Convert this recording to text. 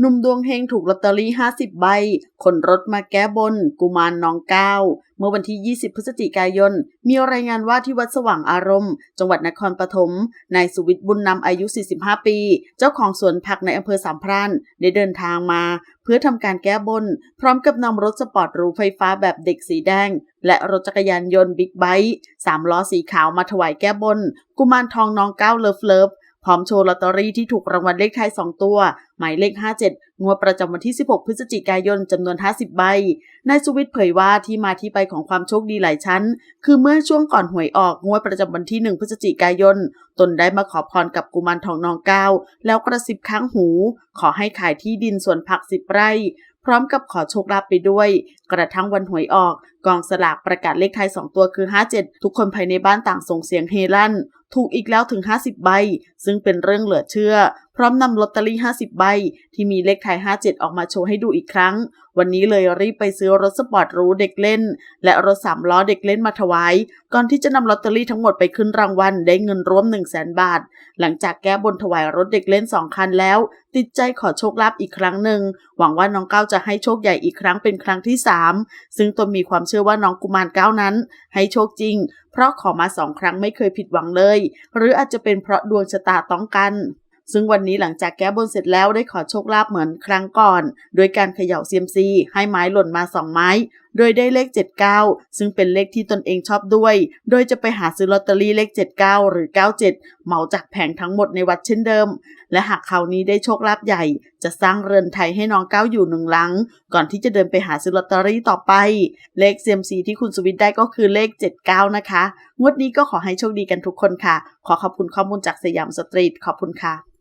หนุ่มดวงเฮงถูกลอตเตอรี่ 50 ใบขนรถมาแก้บน กุมารน้องก้าวเมื่อวันที่ 20 พฤศจิกายน มีรายงานว่าที่วัดสว่างอารมณ์ จังหวัดนครปฐม นายสุวิทย์บุญนำอายุ 45 ปี เจ้าของสวนผักในอำเภอสามพรานได้เดินทางมา เพื่อทำการแก้บน พร้อมกับนำรถสปอร์ตรูไฟฟ้าแบบเด็กสีแดง และรถจักรยานยนต์บิ๊กไบค์สามล้อสีขาวมาถวายแก้บน กุมารทองน้องก้าวเลิฟเลิฟพร้อมโชว์ลอตเตอรี่ที่ถูกรางวัลเลขท้าย 2 ตัวหมายเลข 57 งวดประจำวันที่ 16 พฤศจิกายนจำนวน 50 ใบ นายสุวิทย์เผยว่าที่มาที่ไปของความโชคดีหลายชั้น คือเมื่อช่วงก่อนหวยออกงวดประจำวันที่ 1 พฤศจิกายน ตนได้มาขอพรกับกุมารทองนองก้าวแล้วกระซิบข้างหู ขอให้ขายที่ดินสวนผักสิบไร่พร้อมกับขอโชคลาภไปด้วย กระทั่งวันหวยออก กองสลากประกาศเลขท้าย 2 ตัวคือ 57 ทุกคนภายในบ้านต่างส่งเสียงเฮลั่น ถูกอีกแล้วถึง 50 ใบ ซึ่งเป็นเรื่องเหลือเชื่อ พร้อมนำลอตเตอรี่ 50 ใบ ที่มีเลขท้าย57 ออกมาโชว์ให้ดูอีกครั้ง วันนี้เลยรีบไปซื้อรถสปอร์ตรูเด็กเล่น และรถสามล้อเด็กเล่นมาถวาย ก่อนที่จะนำลอตเตอรี่ทั้งหมดไปขึ้นรางวัลได้เงินรวม 1 0 0 0 0แบาท หลังจากแก้บนถวายรถเด็กเล่น 2 คันแล้ว ติดใจขอโชคลาภอีกครั้งหนึ่ง หวังว่าน้องก้าวจะให้โชคใหญ่อีกครั้งเป็นครั้งที่ 3 ซึ่งตนมีความเชื่อว่าน้องกุมารก้าวนั้น ให้โชคจริง เพราะขอมาสองครั้งไม่เคยผิดหวังเลย หรืออาจจะเป็นเพราะดวงชะตาต้องกัน ซึ่งวันนี้หลังจากแก้บนเสร็จแล้วได้ขอโชคลาภเหมือนครั้งก่อน โดยการเขย่าเซียมซีให้ไม้หล่นมาสองไม้ โดยได้เลข 79 ซึ่งเป็นเลขที่ตนเองชอบด้วย โดยจะไปหาซื้อลอตเตอรี่เลข 79 หรือ 97 เหมาจากแผงทั้งหมดในวัดเช่นเดิม และหากคราวนี้ได้โชคลาภใหญ่ จะสร้างเรือนไทยให้น้องก้าวอยู่หนึ่งหลัง ก่อนที่จะเดินไปหาซื้อลอตเตอรี่ต่อไป เลขเซียมซีที่คุณสุวิทย์ได้ก็คือเลข 79 นะคะ งวดนี้ก็ขอให้โชคดีกันทุกคนค่ะ ขอขอบคุณข้อมูลจากสยามสตรีทขอบคุณค่ะ